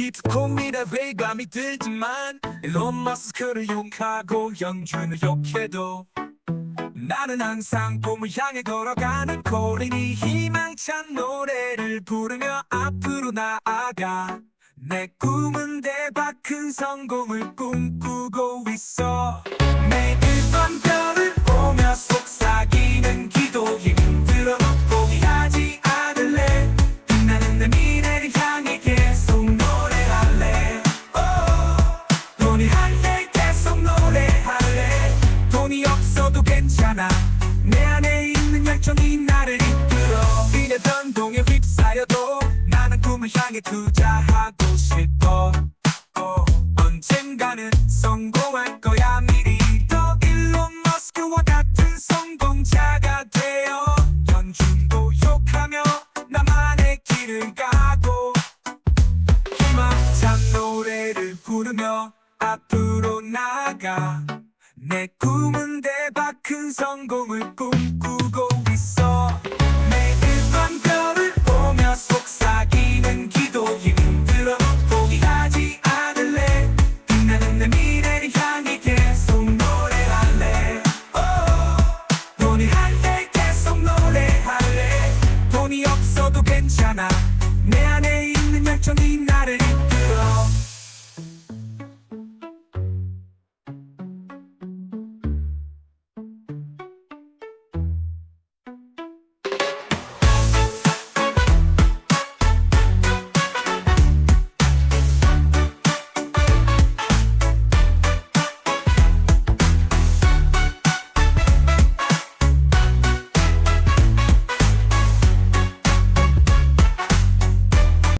비트코인 미래회감이 들지만 일론 머스크를 욕하고 연준을 욕해도 나는 항상 봄을 향해 걸어가는 코린이 희망찬 노래를 부르며 앞으로 나아가 내 꿈은 대박 큰 성공을 꿈꾸고 있어 향해 투자하고 싶어. 어, 언젠가는 성공할 거야. 미리 더 일론 머스크와 같은 성공자가 되어 연준도 욕하며 나만의 길을 가고 희망찬 노래를 부르며 앞으로 나가 내 꿈은 대박 큰 성공을 꿈꾸고